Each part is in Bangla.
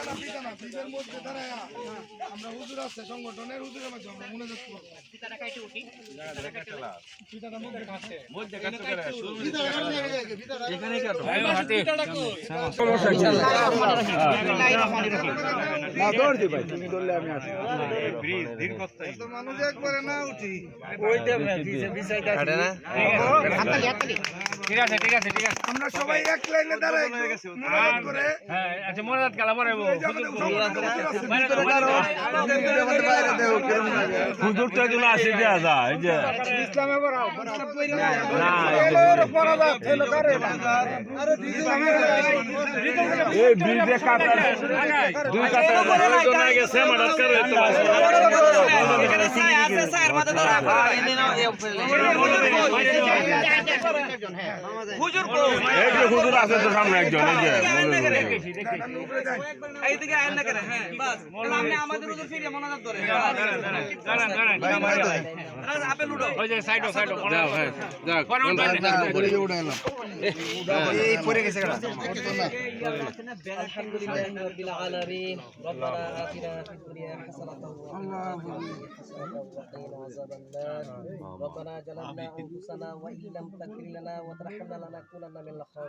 না পিতা না মধ্যে দাঁড়ায় আমরা হুজুর আছে সংগঠনের হুজুরের মাঝে আমরা মনে দেখতে পারব পিতাটা মধ্যে খাচ্ছে তো মানুষ একবারে না উঠি ঠিক আছে ঠিক আছে ঠিক আছে। আমরা সবাই এক লাইনে দাঁড়াই মনে করে হ্যাঁ আচ্ছা মনে রাখ কালা যে আমাদের সংগঠনের হুজুর আছে, হুজুর তো আসে দেওয়া যায় এই যে ইসলামে পড়াও না এলোর পড়া দাও ফেলো করে এই ব্রিজে কাটার দুই কাটার প্রয়োজন হয়ে গেছে মারাত করে তো এই যে হুজুর আছে তো সামনে একজন এই যে এইদিকে আইন না করে হ্যাঁ বাস আপনি আমাদের উদর ফিরে মনোযোগ ধরে দাঁড়ান দাঁড়ান আপেল উঠো ওই যে সাইড সাইড যাও হ্যাঁ যাও الحمد لله رب العالمين ربنا آتنا في الدنيا حسنة وفي الآخرة حسنة وقنا عذاب النار ربنا ظلمنا أنفسنا وإن لم تغفر لنا وترحمنا لنكونن من الخاسرين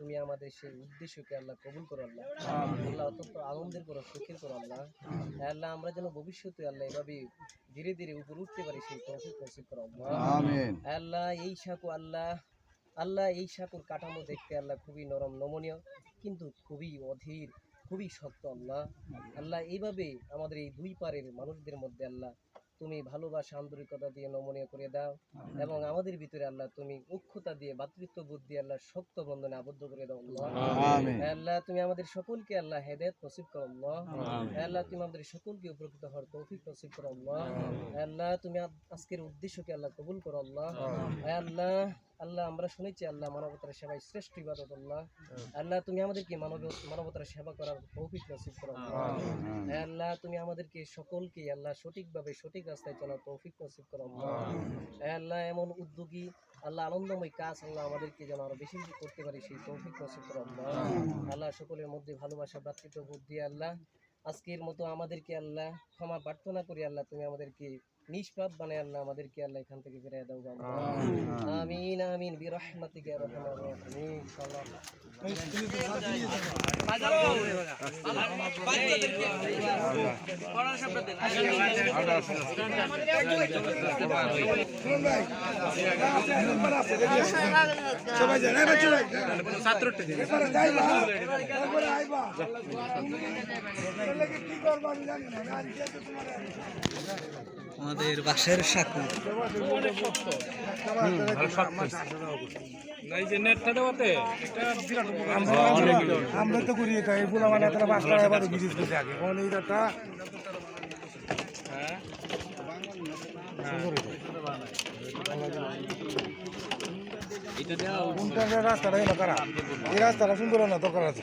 তুমি আমাদের সেই উদ্দেশ্যকে আল্লাহ কবুল করো আল্লাহ। আল্লাহ অত্যন্ত আনন্দের করো সুখের করো আল্লাহ। এ আল্লাহ আমরা যেন ভবিষ্যতে আল্লাহ এভাবে ধীরে ধীরে উপরে উঠতে পারি সেই তৌফিক নসিব করো আল্লাহ। আল্লাহ এই সাঁকু আল্লাহ আল্লাহ এই সাঁকুর কাঠামো দেখতে আল্লাহ খুবই নরম নমনীয় কিন্তু খুবই অধীর খুবই শক্ত আল্লাহ। আল্লাহ এইভাবে আমাদের এই দুই পারের মানুষদের মধ্যে আল্লাহ তুমি ভালোবাসা আন্তরিকতা দিয়ে নমনীয় করে দাও। এবং আমাদের ভিতরে আল্লাহ তুমি উক্ষতা দিয়ে ভাতৃত্ব বুদ্ধি আল্লাহ শক্ত বন্ধনে আবদ্ধ করে দাও। আল্লাহ। তুমি আমাদের সকলকে আল্লাহ হেদায়েত নসিব করো আল্লাহ। তুমি আমাদের সকলকে উপকৃত হওয়ার তৌফিক নসিব করো আল্লাহ। তুমি আজ- আজকের উদ্দেশ্যকে আল্লাহ কবুল করো আল্লাহ। হে আল্লাহ আল্লাহ আমরা শুনেছি আল্লাহ মানবতার সেবায় শ্রেষ্ঠ ইবাদত আল্লাহ। আল্লাহ তুমি আমাদেরকে মানব মানবতার সেবা করার তৌফিক নসিব করো। আল্লাহ আল্লাহ তুমি আমাদেরকে সকলকে আল্লাহ সঠিকভাবে সঠিক রাস্তায় চলার তৌফিক নসিব করো আল্লাহ। আল্লাহ এমন উদ্যোগী আল্লাহ আনন্দময় কাজ আল্লাহ আমাদেরকে যেন আরও বেশি বেশি করতে পারি সেই তৌফিক নসিব করো আল্লাহ। আল্লাহ সকলের মধ্যে ভালোবাসা ভ্রাতৃত্ব বুদ্ধি আল্লাহ। আজকের মতো আমাদেরকে আল্লাহ ক্ষমা প্রার্থনা করি আল্লাহ তুমি আমাদেরকে নিষ্পাপ বানায় আল্লাহ আমাদেরকে আল্লাহ এখান থেকে ফিরে দাও আমিন। আমিন বিরহমাতিকা ইয়া রাহমার রাহিম। সাল্লাল্লাহু পড়ার শব্দ দেন শুনুন ভাই নাম্বার আছে রেডি আছে সবাই যান এবার চলে ছাত্রটা এবারে যাইবা তারপরে আইবা তাহলে কি করবা আমি জানি না গাড়ি যেতে তোমার আমাদের বাসের সাকু। আমরা তো করি এটা এই ফুলা মানে তারা বাসটা এবার বিজিস করতে আগে। কোন এইটা কোনটা রাস্তাটা? এই রাস্তাটা সুন্দর না দরকার আছে।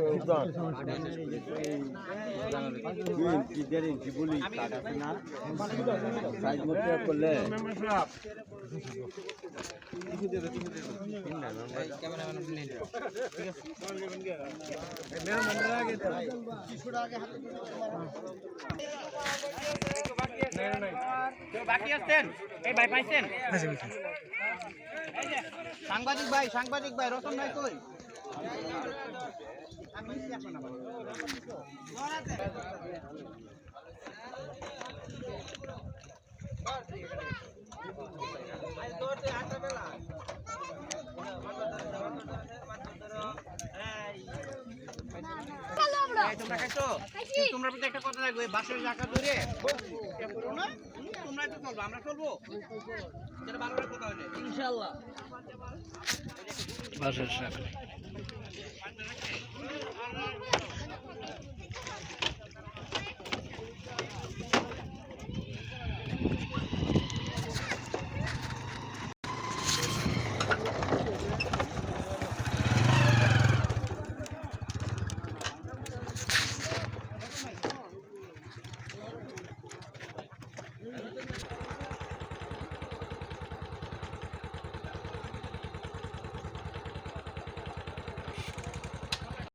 বাকি সাংবাদিক ভাই সাংবাদিক ভাই রতন ভাই কই? তোমরা খাইছো তোমরা প্রতি একটা কথা রাখবে বাসের জায়গা ধরে তোমরা একটু চলবো আমরা চলবো যেটা ভালো কথা হলে ইনশাআল্লাহ। বাসের সাথে